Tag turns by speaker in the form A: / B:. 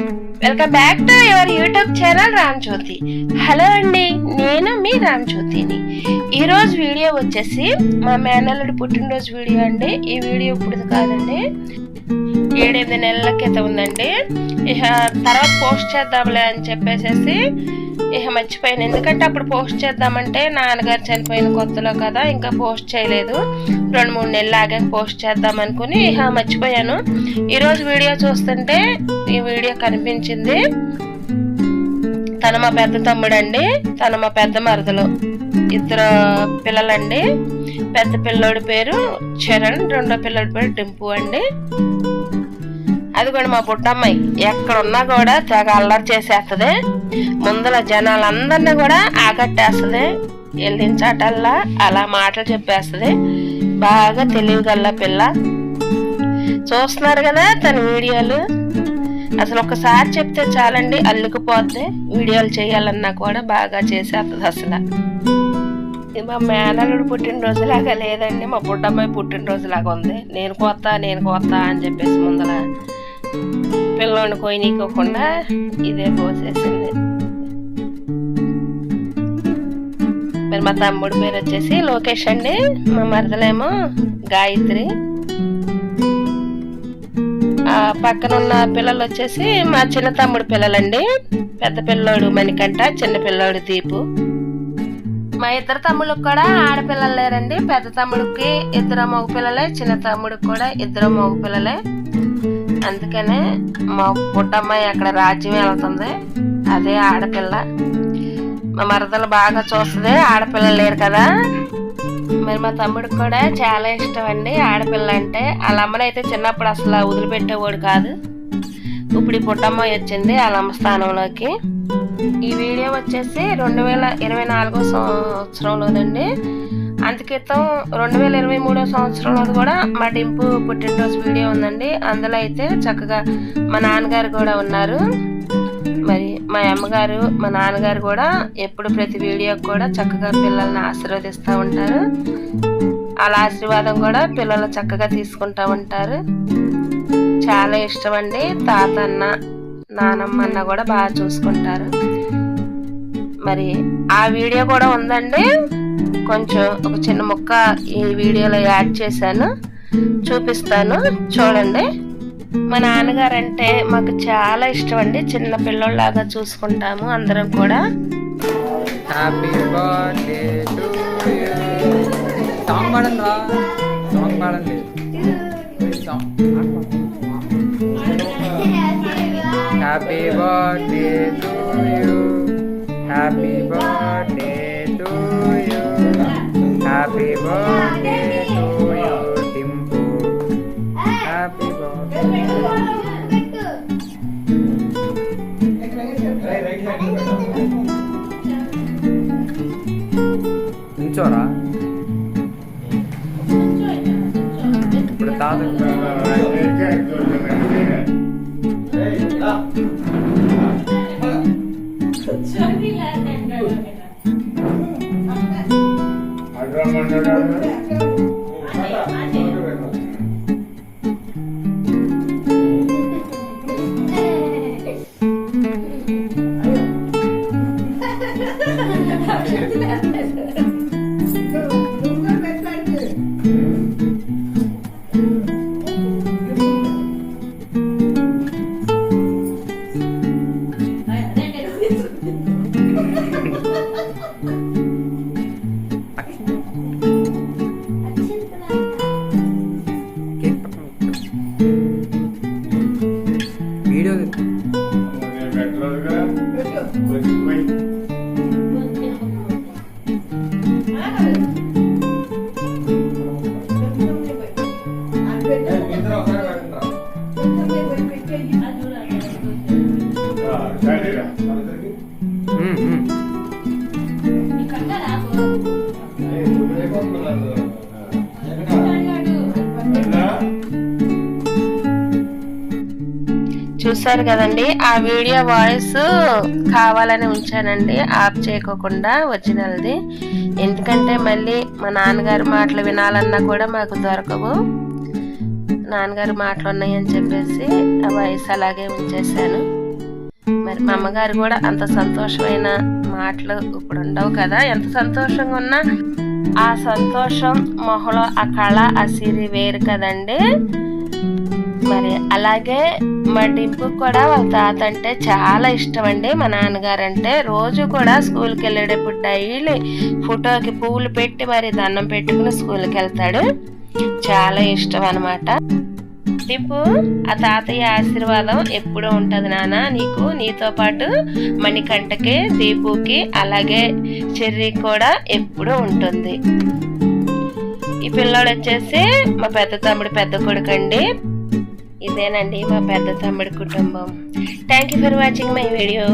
A: Mm-hmm. Welcome back to your YouTube channel Ram Jyothi hello అండి నేను మీ రామ్ జ్యోతిని ఈరోజు వీడియో వచ్చేసి మా మేనల్లుడి పుట్టినరోజు వీడియో అండి. ఈ వీడియో ఇప్పుడు కాదండి. ఏడెనిమిది నెలల క్రితం ఉందండి. ఇక తర్వాత పోస్ట్ చేద్దాంలే అని చెప్పేసేసి ఇక మర్చిపోయాను. ఎందుకంటే అప్పుడు పోస్ట్ చేద్దామంటే నాన్నగారు చనిపోయిన కొత్తలో కదా ఇంకా పోస్ట్ చేయలేదు. రెండు మూడు నెలలు ఆగాక పోస్ట్ చేద్దాం అనుకుని ఇక మర్చిపోయాను. ఈరోజు వీడియో చూస్తుంటే ఈ వీడియో కనిపించింది తన మా పెద్ద తమ్ముడు అండి తన మా పెద్ద మరదలు. ఇద్దరు పిల్లలండి. పెద్ద పిల్లోడి పేరు చరణ్ రెండో పిల్లోడి పేరు డింపు అండి. అది కూడా మా బుట్టమ్మాయి ఎక్కడున్నా కూడా తెగ అల్లరి చేసేస్తుంది. ముందర జనాలందరినీ కూడా ఆకట్టేస్తుంది. వెళ్ళించాటల్లా అలా మాటలు చెప్పేస్తుంది. బాగా తెలివిగల్ల పిల్ల. చూస్తున్నారు కదా తన వీడియోలు? అసలు ఒకసారి చెప్తే చాలండి అల్లుకుపోతే వీడియోలు చేయాలన్నా కూడా బాగా చేసేస్తుంది అసలు. ఇది మా మేనల్లుడు పుట్టినరోజులాగా లేదండి మా బుడ్డమ్మాయి పుట్టినరోజులాగా ఉంది. నేను కొత్త నేను కొత్త అని చెప్పేసి ముందర పిల్లోని కొయ్యనీకోకుండా ఇదే పోసేసింది. మరి మా తమ్ముడి పేరు వచ్చేసి లోకేష్ అండి మా మరదలేమో గాయత్రి. పక్కన ఉన్న పిల్లలు వచ్చేసి మా చిన్న తమ్ముడు పిల్లలండి. పెద్ద పిల్లోడు మణికంఠ చిన్న పిల్లోడు దీపు. మా ఇద్దరు తమ్ముళ్ళకి కూడా ఆడపిల్లలు లేరండి. పెద్ద తమ్ముడికి ఇద్దరు మగ పిల్లలే చిన్న తమ్ముడికి కూడా ఇద్దరు మగ పిల్లలే. అందుకనే మా పుట్టమ్మాయి అక్కడ రాజ్యం వెళ్తుంది. అదే ఆడపిల్ల. మా మరదలు బాగా చూస్తుంది ఆడపిల్లలు లేరు కదా. మరి మా తమ్ముడికి కూడా చాలా ఇష్టం అండి. ఆడపిల్ల అంటే వాళ్ళ అమ్మనైతే చిన్నప్పుడు అసలు వదిలిపెట్టేవాడు కాదు. ఇప్పుడు ఈ పుట్టమ్మాయి వచ్చింది వాళ్ళ అమ్మ స్థానంలోకి. ఈ వీడియో వచ్చేసి రెండు వేల ఇరవై నాలుగో సంవత్సరంలోదండి. అంతక్రితం రెండు వేల ఇరవై మూడో సంవత్సరంలో కూడా మా డింపు పుట్టినరోజు వీడియో ఉందండి. అందులో అయితే చక్కగా మా నాన్నగారు కూడా ఉన్నారు. మరి మా అమ్మగారు మా నాన్నగారు కూడా ఎప్పుడు ప్రతి వీడియోకి కూడా చక్కగా పిల్లల్ని ఆశీర్వదిస్తూ ఉంటారు. వాళ్ళ ఆశీర్వాదం కూడా పిల్లలు చక్కగా తీసుకుంటూ ఉంటారు. చాలా ఇష్టం అండి తాత అన్న నానమ్మ అన్న కూడా బాగా చూసుకుంటారు. మరి ఆ వీడియో కూడా ఉందండి. కొంచెం ఒక చిన్న ముక్క ఈ వీడియోలో యాడ్ చేశాను. చూపిస్తాను. చూడండి. మా నాన్నగారు అంటే మాకు చాలా ఇష్టం అండి చిన్న పిల్లల్లాగా చూసుకుంటాము అందరం కూడా.
B: Happy birthday to you song పాడండి. రా సాంగ్ పాడండి happy birthday to you happy birthday 뭉쳐라. 그래 나는 아 그러면 Thank you.
A: చూసారు కదండి ఆ వీడియో వాయిస్ కావాలని ఉంచానండి ఆఫ్ చేయకోకుండా ఒరిజినల్ది. ఎందుకంటే మళ్ళీ మా నాన్నగారి మాటలు వినాలన్నా కూడా మాకు దొరకవు. నాన్నగారి మాటలు ఉన్నాయని చెప్పేసి ఆ వాయిస్ అలాగే ఉంచేసాను మరి మా అమ్మగారు కూడా అంత సంతోషమైన మాటలు ఇప్పుడు ఉండవు కదా? ఎంత సంతోషంగా ఉన్నా ఆ సంతోషం మొహలో ఆ కళ ఆ సిరి వేరు కదండి. మరి అలాగే మా డింపు కూడా వాళ్ళ తాత అంటే చాలా ఇష్టం అండి మా నాన్నగారు అంటే రోజు కూడా స్కూల్కి వెళ్ళేటప్పుడు డైలీ ఫోటోకి పువ్వులు పెట్టి మరి దండం పెట్టుకుని స్కూల్కి వెళ్తాడు. చాలా ఇష్టం అనమాట డింపు ఆ తాతయ్య ఆశీర్వాదం ఎప్పుడూ ఉంటది నాన్న నీకు నీతో పాటు మణికంటకి దీపుకి అలాగే చెర్రీ కూడా ఎప్పుడూ ఉంటుంది. ఈ పిల్లోడు వచ్చేసి మా పెద్ద తమ్ముడు పెద్ద కొడుకు అండి ఇదేనండి మా పెద్ద తమ్ముడి కుటుంబం. Thank you for watching my video